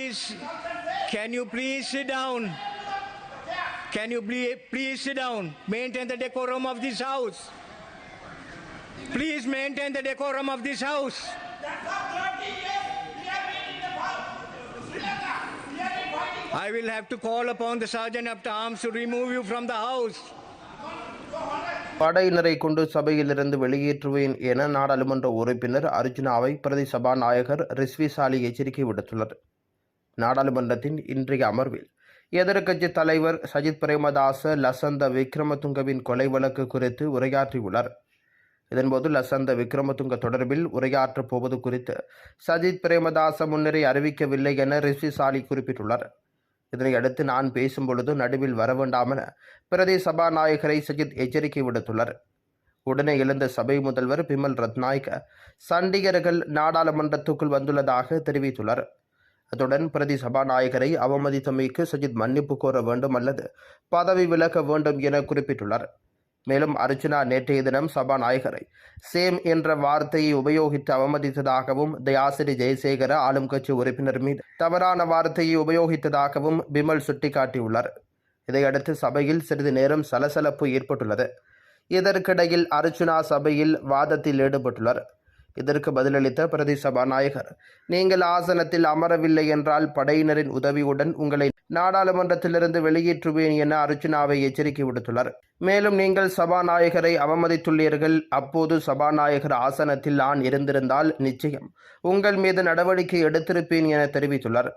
please, Can you please sit down? Can you please, please sit down? Maintain the decorum of this house. Please maintain the decorum of this house. I will have to call upon the sergeant of arms to remove you from the house. படையினரை கொண்டு சபையிலிருந்து வெளியேற்றுவேன் என நாடாளுமன்ற உறுப்பினர் அர்ஜுனாவை பிரதி சபாநாயகர் ரிஸ்வி சாலி எச்சரிக்கை விடுத்துள்ளார் நாடாளுமன்றத்தின் இன்றைய அமர்வில். எதிர்க்கட்சி தலைவர் சஜித் பிரேமதாச லசந்த விக்ரமதுங்கவின் கொலை வழக்கு குறித்து உரையாற்றியுள்ளார். இதன்போது லசந்த விக்ரமதுங்க தொடர்பில் உரையாற்றப் போவது குறித்து சஜித் பிரேமதாச முன்னரே அறிவிக்கவில்லை என ரிஷி சாலி குறிப்பிட்டுள்ளார். இதனையடுத்து நான் பேசும்பொழுது நடுவில் வர வேண்டாம் என பிரதி சபாநாயகரை சஜித் எச்சரிக்கை விடுத்துள்ளார். உடனே எழுந்த சபை முதல்வர் பிமல் ரத்நாயக்க சண்டிகர்கள் நாடாளுமன்றத்துக்குள் வந்துள்ளதாக தெரிவித்துள்ளார். அத்துடன் பிரதி சபாநாயகரை அவமதித்தமைக்கு சஜித் மன்னிப்பு கோர வேண்டும் அல்லது பதவி விலக வேண்டும் என குறிப்பிட்டுள்ளார். மேலும் அர்ச்சனா நேற்றைய தினம் சபாநாயகரை சேம் என்ற வார்த்தையை உபயோகித்து அவமதித்ததாகவும் தயாசிரி ஜெயசேகர ஆளும் கட்சி உறுப்பினர் மீது தவறான வார்த்தையை உபயோகித்ததாகவும் பிமல் சுட்டிக்காட்டியுள்ளார். இதையடுத்து சபையில் சிறிது நேரம் சலசலப்பு ஏற்பட்டுள்ளது. இதற்கிடையில் அர்ச்சுனா சபையில் வாதத்தில் ஈடுபட்டுள்ளார். இதற்கு பதிலளித்த பிரதி சபாநாயகர் நீங்கள் ஆசனத்தில் அமரவில்லை என்றால் படையினரின் உதவியுடன் உங்களை நாடாளுமன்றத்திலிருந்து வெளியேற்றுவேன் என அர்ச்சுனாவை எச்சரிக்கை விடுத்துள்ளார். மேலும் நீங்கள் சபாநாயகரை அவமதித்துள்ளீர்கள். அப்போது சபாநாயகர் ஆசனத்தில் நான் இருந்திருந்தால் நிச்சயம் உங்கள் மீது நடவடிக்கை எடுத்திருப்பேன் என தெரிவித்துள்ளார்.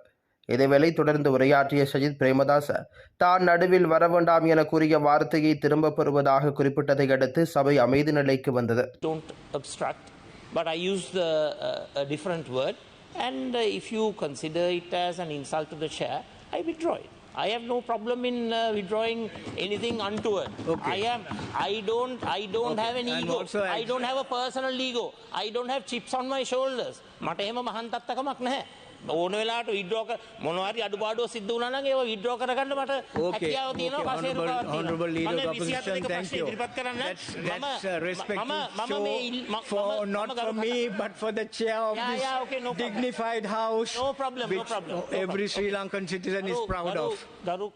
இதேவேளை தொடர்ந்து உரையாற்றிய சஜித் பிரேமதாச தான் நடுவில் வர வேண்டாம் என கூறிய வார்த்தையை திரும்பப் பெறுவதாக குறிப்பிட்டதை அடுத்து சபை அமைதி நிலைக்கு வந்தது. but I used uh, a, a different word. And uh, if you consider it as an insult to the chair, I withdraw it. I have no problem in uh, withdrawing anything untoward. Okay. I am. I don't. I don't Okay. have an And ego. also I I- don't have a personal ego. I don't have chips on my shoulders. මට එහෙම මහන්තත්තකමක් නැහැ. ඕන වෙලාවට withdraw මොනවා හරි අඩුපාඩුව සිද්ධ වුණා නම් ඒව විඩ්‍රෝ කරගන්න මට හැකියාව තියෙනවා පස්සේ honorable leader of opposition thank you. let's, let's uh, respect mama, mama so for not for me but for the chair of yeah, this yeah, okay, no dignified house no problem no problem. every Sri Lankan citizen is proud of. Daruk.